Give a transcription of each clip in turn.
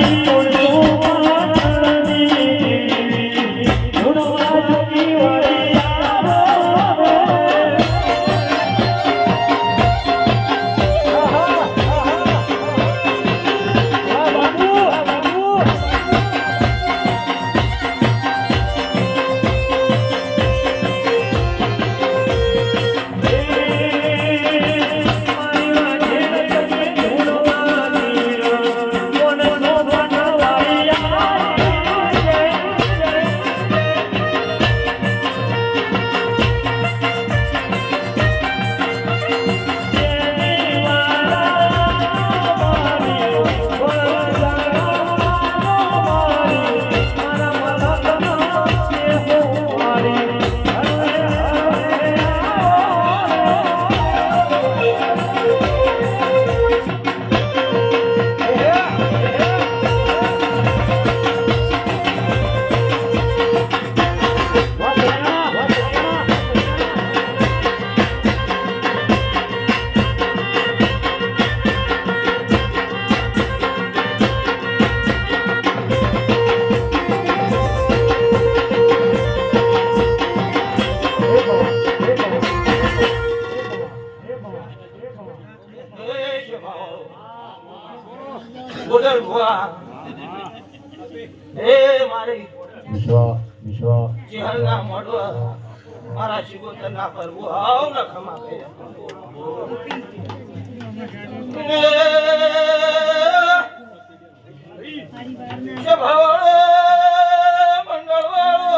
I'm ચહેરના મોઢવા મારા શિગોતરના પર આવ ન ખમા ગયા. કે ભવળે મંગળવાળો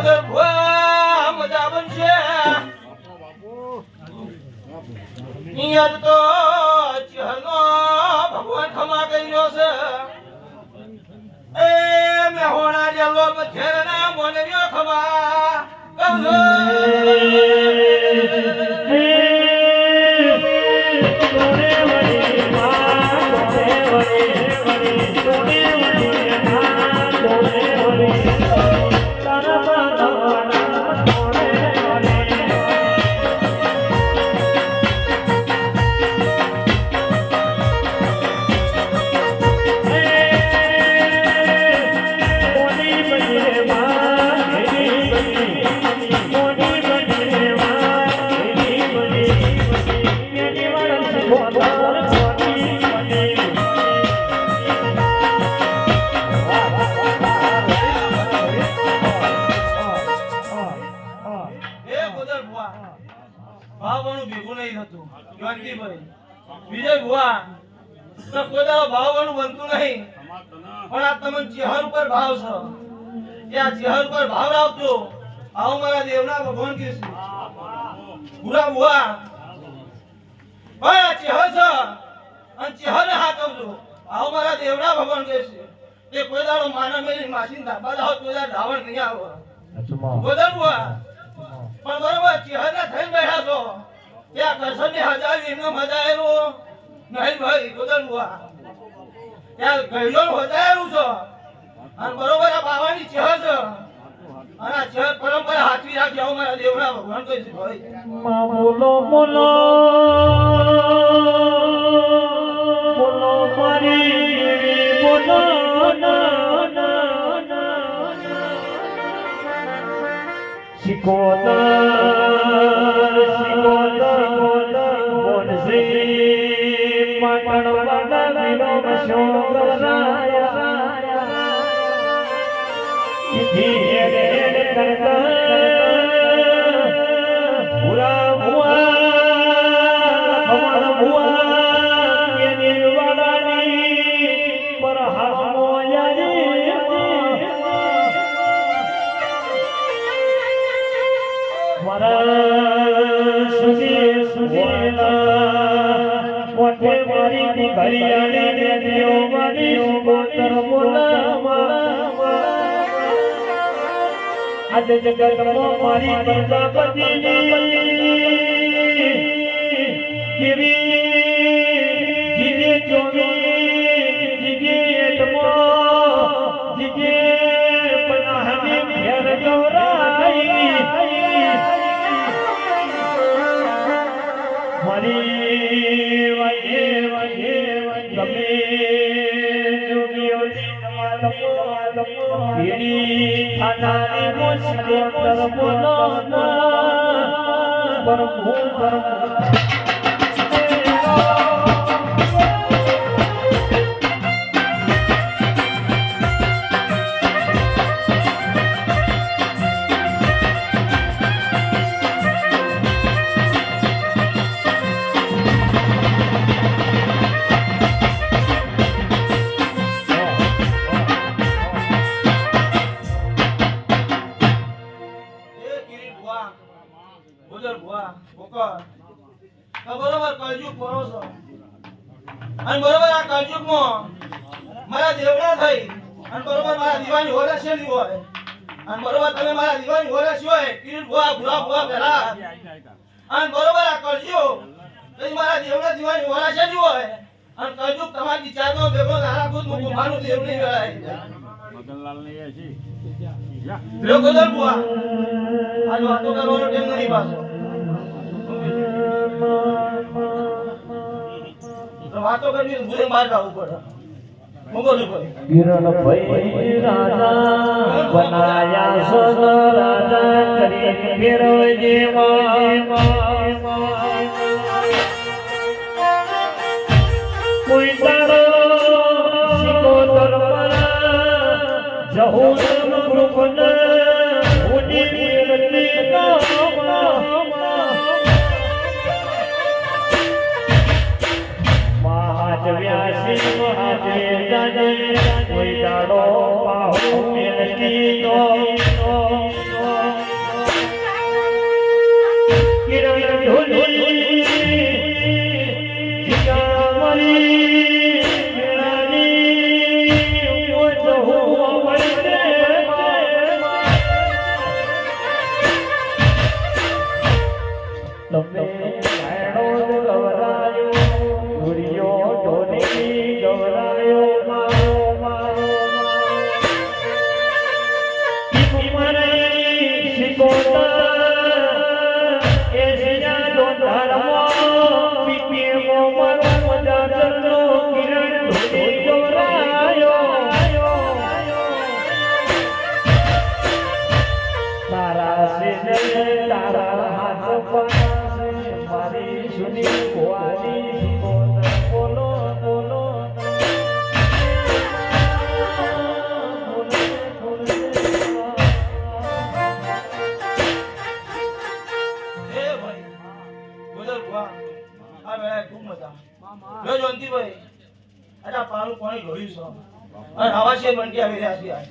ગોદર ભુવા મજા બનશે ઈયર તો ચહેરનો ભગવાન ખમા કર્યો છે એ મે હોણા જેલો બથેરના મોનરીઓ ખમા. ભાવવાનું હતું જોનકીભાઈ વિજય ભુવા. તો કોઈ દાડો ભાવવાનું બનતું નહીં. પણ આ તમે ચહેર ઉપર ભાવ છો એ આ ચહેર ઉપર ભાવ રાખજો. આવો મારા દેવના ભગવાન કે છે ભૂરા ભુવા. ભાઈ આ ચહેર છે. અને ચહેરને હાથવજો. આવો મારા દેવના ભગવાન કે છે તે કોઈ દાડો માના મેરી માસીન ધાબા દાવ કોઈ દાડો ધાવણ નહીં આવે. ગોદર ભુવા પણ બરોબર ચહેરા થઈને બેઠા છો. ત્યાં કરશનની હજાર એમનો મજાયેલો નહીં ભાઈ બદલવા ત્યાં ગયેલો હજાયેલું છે. અને બરોબર આ બાવાની ચહ છે. અને આ ચહ પરંપરા હાથવી રાખી આવો મારા દેવડા ભગવાન કહે ભાઈ. મામૂલો મૂલો. મૂલો શીખો ના મારા ઘરિયાળી મોટે મારી ની ઘડિયાળી આજે જગતમાં મારી પ્રજાપતિની કેવી જીજે ચોવી તમારા ખાનાની મુશ્કેલ પર બોલો ના પરમુ ભુવા, ગુજર ભુવા, ભોકર. તો બરોબર કળજુગ પરો છો. અને બરોબર આ કળજુગમાં મારા દેવડા થઈ. અને બરોબર મારા દીવાની હોરા ની હોય. અને બરોબર તમે મારા દીવાની હોરા હોય કિરીટ ભુવા, ભુવા, ભુવા ભેરા અને બરોબર આ કળજુગ તો મારા દેવડા દીવાની હોરા ની હોય. અને કળજુગ તમારી ચારનો ભેગો નાના ખુદ મુકું માનું દેવ નહીં કહેવાય. લ્યો ગોદર બુઆ આજ વાતો કરવાનો ટેમ નહીં પાછો. તો વાતો કરવી ભૂલે બહાર જવું પડે. છો કિરણ ભાઈ રાજા બનાયા સોન રાજા કરી ફેરવજે કોઈ પર પાનું પાણી ઢોળ્યું છે. અને છે બંટી આવી રહ્યા છે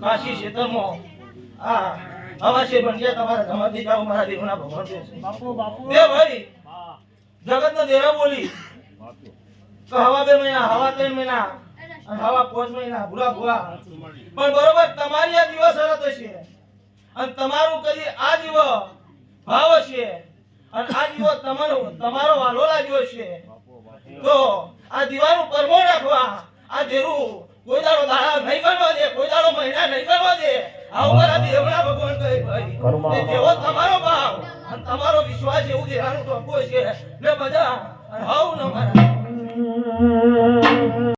કાશી ક્ષેત્રમાં આ હવા છે બંટિયા તમારા ધમાથી જાઓ મારા દેવના ભગવાન છે. બાપુ બાપુ. એ ભાઈ જગતનો દેરા બોલી. તો હવા બે મહિના હવા ત્રણ મહિના અને હવા પાંચ મહિના ભૂરા ભૂલા. પણ બરોબર તમારી આ દિવસ શરત હશે. અને તમારું કદી આ દિવસ ભાવ હશે. અને આ જીવ તમારો તમારો વાલો લાગ્યો છે તો આ દીવાનું પરમો રાખવા. આ દેરું કોઈ દાડો દાડા નહીં કરવા દે કોઈ દાડો મહિના નહીં કરવા દે. આ ઉપર આ દેવડા ભગવાન કહે ભાઈ દેવો તમારો ભાવ અને તમારો વિશ્વાસ એવું દેવાનું ટોપો છે. ને બધા રાવ ન મારા